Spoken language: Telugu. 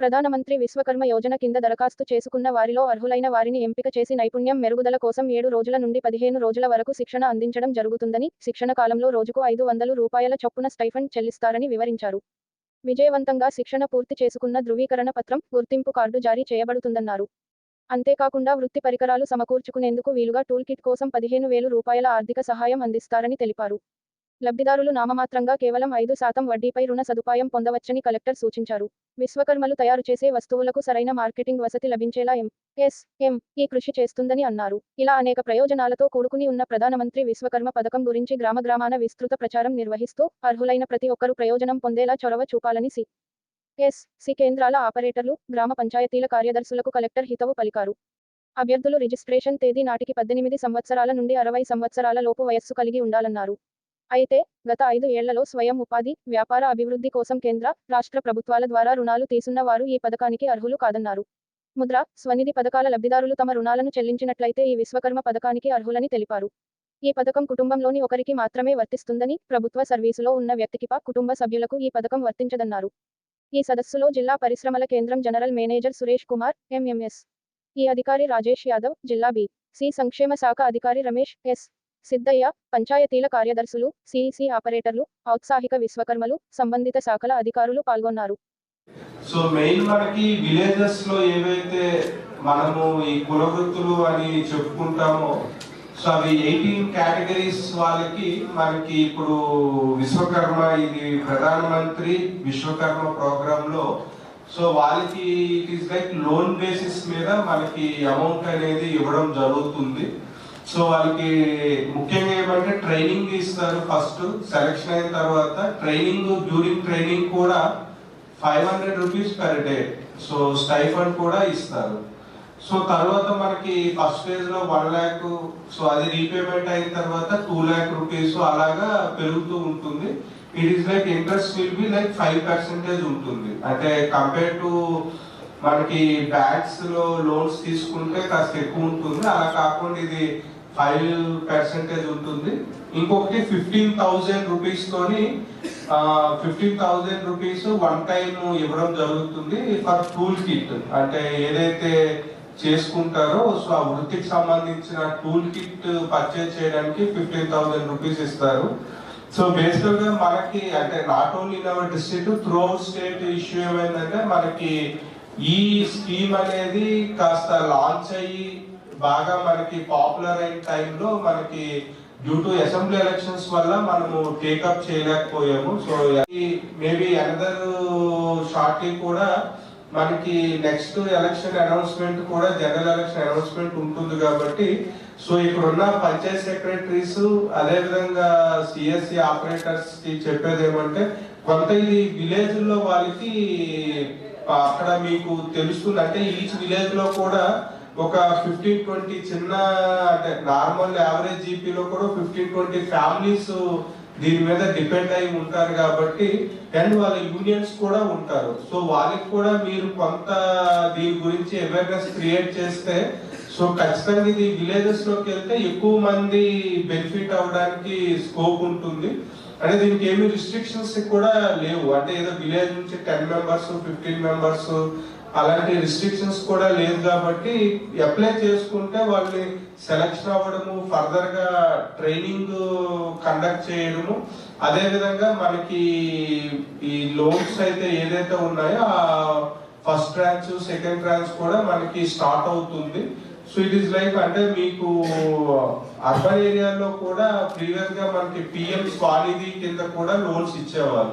ప్రధానమంత్రి విశ్వకర్మ యోజన కింద దరఖాస్తు చేసుకున్న వారిలో అర్హులైన వారిని ఎంపిక చేసి నైపుణ్యం మెరుగుదల కోసం ఏడు రోజుల నుండి పదిహేను రోజుల వరకు శిక్షణ అందించడం జరుగుతుందని శిక్షణ కాలంలో రోజుకు ఐదు వందలు రూపాయల చొప్పున స్టైఫండ్ చెల్లిస్తారని వివరించారు. విజయవంతంగా శిక్షణ పూర్తి చేసుకున్న ధృవీకరణ పత్రం గుర్తింపు కార్డు జారీ చేయబడుతుందన్నారు. అంతేకాకుండా వృత్తి పరికరాలు సమకూర్చుకునేందుకు వీలుగా టూల్ కిట్ కోసం పదిహేను వేలు రూపాయల ఆర్థిక సహాయం అందిస్తారని తెలిపారు. లబ్ధిదారులు నామమాత్రంగా కేవలం ఐదు శాతం వడ్డీపై రుణ సదుపాయం పొందవచ్చని కలెక్టర్ సూచించారు. విశ్వకర్మలు తయారు చేసే వస్తువులకు సరైన మార్కెటింగ్ వసతి లభించేలా ఎం ఎస్ ఎం ఈ కృషి చేస్తుందని అన్నారు. ఇలా అనేక ప్రయోజనాలతో కూడుకుని ఉన్న ప్రధానమంత్రి విశ్వకర్మ పథకం గురించి గ్రామ గ్రామాన విస్తృత ప్రచారం నిర్వహిస్తూ అర్హులైన ప్రతి ఒక్కరూ ప్రయోజనం పొందేలా చొరవ చూపాలని సి ఎస్ సి కేంద్రాల ఆపరేటర్లు గ్రామ పంచాయతీల కార్యదర్శులకు కలెక్టర్ హితవు పలికారు. అభ్యర్థులు రిజిస్ట్రేషన్ తేదీ నాటికి పద్దెనిమిది సంవత్సరాల నుండి అరవై సంవత్సరాల లోపు వయస్సు కలిగి ఉండాలన్నారు. అయితే గత ఐదు ఏళ్ళలో స్వయం ఉపాధి వ్యాపార అభివృద్ధి కోసం కేంద్ర రాష్ట్ర ప్రభుత్వాల ద్వారా రుణాలు తీసున్న వారు ఈ పథకానికి అర్హులు కాదన్నారు. ముద్ర స్వనిధి పథకాల లబ్ధిదారులు తమ రుణాలను చెల్లించినట్లయితే ఈ విశ్వకర్మ పథకానికి అర్హులని తెలిపారు. ఈ పథకం కుటుంబంలోని ఒకరికి మాత్రమే వర్తిస్తుందని ప్రభుత్వ సర్వీసులో ఉన్న వ్యక్తికి పా కుటుంబ సభ్యులకు ఈ పథకం వర్తించదన్నారు. ఈ సదస్సులో జిల్లా పరిశ్రమల కేంద్రం general manager Suresh Kumar MMS. ఈ అధికారి రాజేష్ యాదవ్ జిల్లా బి. సి. సంక్షేమ శాఖ అధికారి రమేష్ ఎస్. సిద్ధయ్య పంచాయతీల కార్యదర్శులు సిఇసి ఆపరేటర్లు ఔత్సాహిక విశ్వకర్మలు సంబంధిత శాఖల అధికారులు పాల్గొన్నారు. సో మెయిన్ మనకి విలేజెస్లో ఏవైతే మనము ఈ కులవృత్తులు అని చెప్పుకుంటామో సో అవి ఎయిటీన్ కేటగిరీస్ వాళ్ళకి మనకి ఇప్పుడు విశ్వకర్మ ఇది ప్రధానమంత్రి విశ్వకర్మ ప్రోగ్రామ్లో సో వాళ్ళకి it is like loan basis మీద మనకి అమౌంట్ అనేది ఇవ్వడం జరుగుతుంది. సో వాళ్ళకి ముఖ్యంగా ఏమంటే ట్రైనింగ్ ఇస్తారు ఫస్ట్ సెలక్షన్ అయిన తర్వాత ట్రైనింగ్ డ్యూరింగ్ ట్రైనింగ్ కూడా five hundred rupees per day so stipend కూడా ఇస్తారు. సో తర్వాత మనకి ఫస్ట్ ఫేజ్లో వన్ ల్యాక్ సో అది రీపేమెంట్ అయిన తర్వాత టూ ల్యాక్ రూపీస్ అలాగా పెరుగుతూ ఉంటుంది. It is like interest will be like five percentage ఉంటుంది. అంటే కంపేర్ టు మనకి బ్యాంక్స్లో లోన్స్ తీసుకుంటే కాస్త ఎక్కువ ఉంటుంది. అలా కాకుండా ఇది ఫైవ్ పర్సెంటేజ్ ఉంటుంది. ఇంకొకటి ఫిఫ్టీన్ థౌజండ్ రూపీస్ తోని fifteen thousand rupees one time ఇవ్వడం జరుగుతుంది ఫర్ టూల్ కిట్ అంటే ఏదైతే చేసుకుంటారో సో ఆ వృత్తికి సంబంధించిన టూల్ కిట్ పర్చేజ్ చేయడానికి ఫిఫ్టీన్ థౌసండ్ రూపీస్ ఇస్తారు. సో బేసికల్గా మనకి అంటే not only in our district throughout state issue ఏమైందంటే మనకి ఈ స్కీమ్ అనేది కాస్త లాంచ్ అయ్యి బాగా మనకి పాపులర్ అయిన టైంలో మనకి డ్యూ టు అసెంబ్లీ ఎలక్షన్స్ వల్ల మనము టేకప్ చేయలేకపోయాము. సో మేబీ అనదర్ షార్ట్లీ కూడా మనకి నెక్స్ట్ ఎలక్షన్ అనౌన్స్మెంట్ కూడా జనరల్ ఎలక్షన్ అనౌన్స్మెంట్ ఉంటుంది కాబట్టి సో ఇక్కడ ఉన్న పంచాయత్ సెక్రటరీస్ అదేవిధంగా సిఎస్సి ఆపరేటర్స్కి చెప్పేది ఏమంటే కొంత ఇది విలేజ్లో వాళ్ళకి అక్కడ మీకు తెలుస్తుంది. అంటే ఈచ్ విలేజ్లో కూడా ఒక ఫిఫ్టీన్ ట్వంటీ చిన్న అంటే నార్మల్ యావరేజ్ జీపీలో కూడా ఫిఫ్టీన్ ట్వంటీ ఫ్యామిలీస్ దీని మీద డిపెండ్ అయి ఉంటారు కాబట్టి అండ్ వాళ్ళ యూనియన్స్ కూడా ఉంటారు. సో వాళ్ళకి కూడా మీరు కొంత దీని గురించి అవేర్నెస్ క్రియేట్ చేస్తే సో ఖచ్చితంగా ఇది విలేజెస్లోకి వెళ్తే ఎక్కువ మంది బెనిఫిట్ అవడానికి స్కోప్ ఉంటుంది. అంటే దీనికి ఏమి రిస్ట్రిక్షన్స్ కూడా లేవు. అంటే ఏదో విలేజ్ నుంచి టెన్ మెంబర్స్ ఫిఫ్టీన్ మెంబర్స్ అలాంటి రిస్ట్రిక్షన్స్ కూడా లేదు కాబట్టి అప్లై చేసుకుంటే వాళ్ళని సెలక్షన్ అవ్వడము ఫర్దర్గా ట్రైనింగ్ కండక్ట్ చేయడము. అదే విధంగా మనకి ఈ లోన్స్ అయితే ఏదైతే ఉన్నాయో ఆ ఫస్ట్ ట్రాన్స్ సెకండ్ ట్రాన్స్ కూడా మనకి స్టార్ట్ అవుతుంది. సో ఇట్ ఈస్ లైక్ అంటే మీకు uh, అర్బన్ ఏరియాలో కూడా ప్రీవియస్గా మనకి పిఎం స్వానిధి కింద కూడా లోన్స్ ఇచ్చేవారు